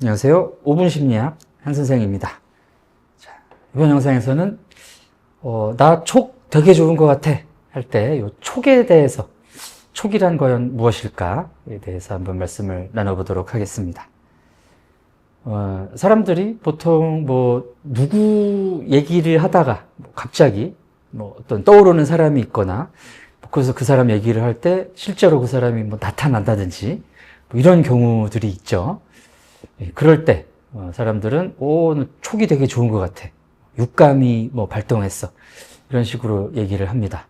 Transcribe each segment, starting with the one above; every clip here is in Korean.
안녕하세요. 5분 심리학 한 선생입니다. 자, 이번 영상에서는 어, 나 촉 되게 좋은 것 같아 할 때 이 촉에 대해서 촉이란 과연 무엇일까에 대해서 한번 말씀을 나눠보도록 하겠습니다. 어, 사람들이 보통 뭐 누구 얘기를 하다가 뭐 갑자기 뭐 어떤 떠오르는 사람이 있거나 그래서 그 사람 얘기를 할 때 실제로 그 사람이 뭐 나타난다든지 뭐 이런 경우들이 있죠. 예, 그럴 때 어, 사람들은 오너 촉이 되게 좋은 것 같아. 육감이 뭐 발동했어. 이런 식으로 얘기를 합니다.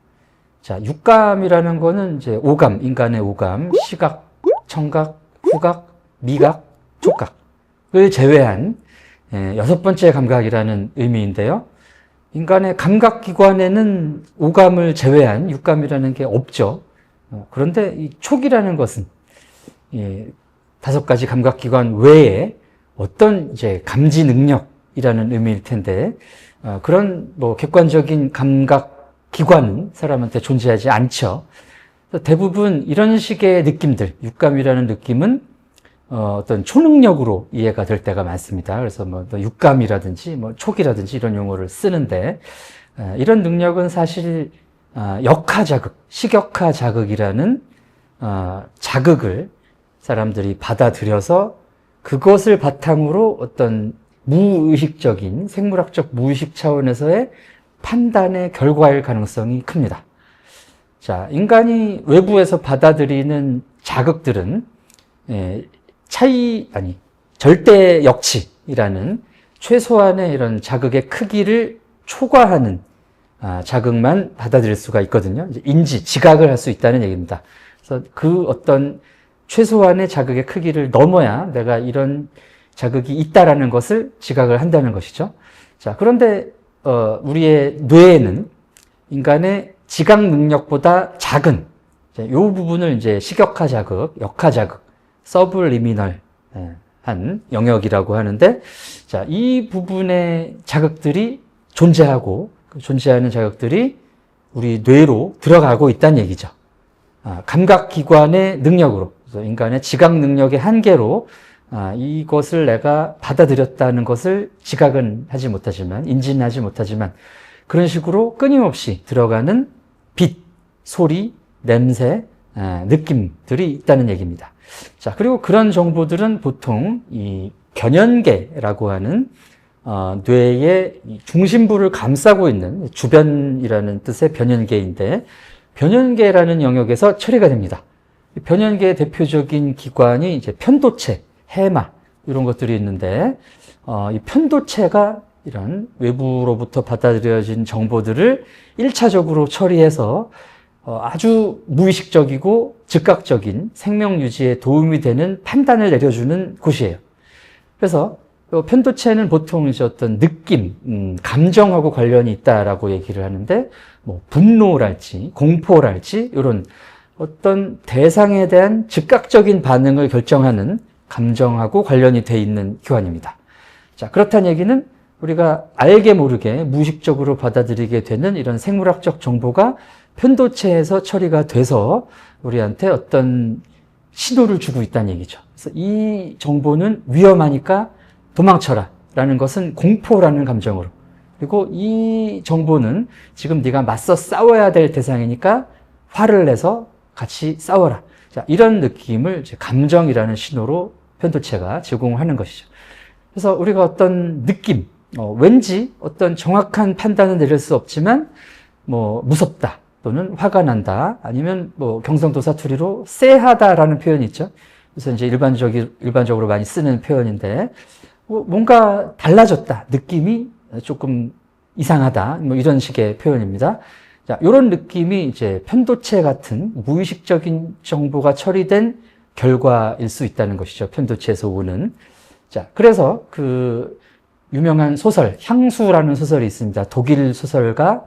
자, 육감이라는 거는 이제 오감, 인간의 오감, 시각, 청각, 후각, 미각, 촉각을 제외한 예, 여섯 번째 감각이라는 의미인데요. 인간의 감각 기관에는 오감을 제외한 육감이라는 게 없죠. 어, 그런데 이 촉이라는 것은 예, 다섯 가지 감각 기관 외에 어떤 이제 감지 능력이라는 의미일 텐데 어, 그런 뭐 객관적인 감각 기관은 사람한테 존재하지 않죠. 대부분 이런 식의 느낌들, 육감이라는 느낌은 어, 어떤 초능력으로 이해가 될 때가 많습니다. 그래서 뭐 육감이라든지 뭐 촉이라든지 이런 용어를 쓰는데 에, 이런 능력은 사실 어, 역하 자극, 식역하 자극이라는 어, 자극을 사람들이 받아들여서 그것을 바탕으로 어떤 무의식적인 생물학적 무의식 차원에서의 판단의 결과일 가능성이 큽니다. 자, 인간이 외부에서 받아들이는 자극들은 예, 차이 아니 절대 역치이라는 최소한의 이런 자극의 크기를 초과하는 아, 자극만 받아들일 수가 있거든요. 인지, 지각을 할 수 있다는 얘기입니다. 그래서 그 어떤 최소한의 자극의 크기를 넘어야 내가 이런 자극이 있다라는 것을 지각을 한다는 것이죠. 자, 그런데 어, 우리의 뇌에는 인간의 지각 능력보다 작은 이 부분을 이제 식역하 자극, 역하 자극, 서블리미널 예, 한 영역이라고 하는데 자, 이 부분의 자극들이 존재하고 그 존재하는 자극들이 우리 뇌로 들어가고 있다는 얘기죠. 아, 감각기관의 능력으로, 그래서 인간의 지각 능력의 한계로 아, 이것을 내가 받아들였다는 것을 지각은 하지 못하지만, 인지는 하지 못하지만, 그런 식으로 끊임없이 들어가는 빛, 소리, 냄새, 아, 느낌들이 있다는 얘기입니다. 자, 그리고 그런 정보들은 보통 이 견연계라고 하는 어, 뇌의 중심부를 감싸고 있는 주변이라는 뜻의 변연계인데 변연계라는 영역에서 처리가 됩니다. 변연계의 대표적인 기관이 이제 편도체, 해마 이런 것들이 있는데 어, 이 편도체가 이런 외부로부터 받아들여진 정보들을 1차적으로 처리해서 어, 아주 무의식적이고 즉각적인 생명 유지에 도움이 되는 판단을 내려주는 곳이에요. 그래서 편도체는 보통 이제 어떤 느낌, 음, 감정하고 관련이 있다라고 얘기를 하는데, 뭐 분노랄지 공포랄지 이런 어떤 대상에 대한 즉각적인 반응을 결정하는 감정하고 관련이 돼 있는 기관입니다. 자, 그렇다는 얘기는 우리가 알게 모르게 무의식적으로 받아들이게 되는 이런 생물학적 정보가 편도체에서 처리가 돼서 우리한테 어떤 신호를 주고 있다는 얘기죠. 그래서 이 정보는 위험하니까 도망쳐라 라는 것은 공포라는 감정으로 그리고 이 정보는 지금 네가 맞서 싸워야 될 대상이니까 화를 내서 같이 싸워라. 자, 이런 느낌을 감정이라는 신호로 편도체가 제공하는 것이죠. 그래서 우리가 어떤 느낌, 어, 왠지 어떤 정확한 판단은 내릴 수 없지만 뭐 무섭다 또는 화가 난다 아니면 뭐 경상도 사투리로 쎄하다라는 표현이 있죠. 그래서 이제 일반적이 일반적으로 많이 쓰는 표현인데 뭐 뭔가 달라졌다 느낌이 조금 이상하다 뭐 이런 식의 표현입니다. 자, 이런 느낌이 이제 편도체 같은 무의식적인 정보가 처리된 결과일 수 있다는 것이죠. 편도체에서 오는. 자, 그래서 그 유명한 소설 향수라는 소설이 있습니다. 독일 소설가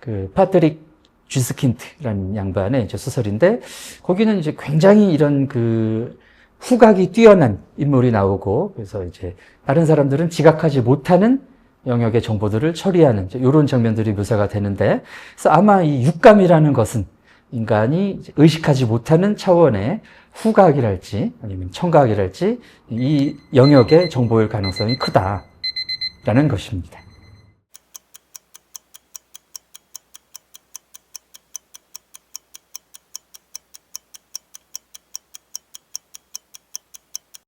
그 파트릭 쥐스킨트라는 양반의 이제 소설인데 거기는 이제 굉장히 이런 그 후각이 뛰어난 인물이 나오고 그래서 이제 다른 사람들은 지각하지 못하는 영역의 정보들을 처리하는 이런 장면들이 묘사가 되는데 그래서 아마 이 육감이라는 것은 인간이 의식하지 못하는 차원의 후각이랄지 아니면 청각이랄지 이 영역의 정보일 가능성이 크다라는 것입니다.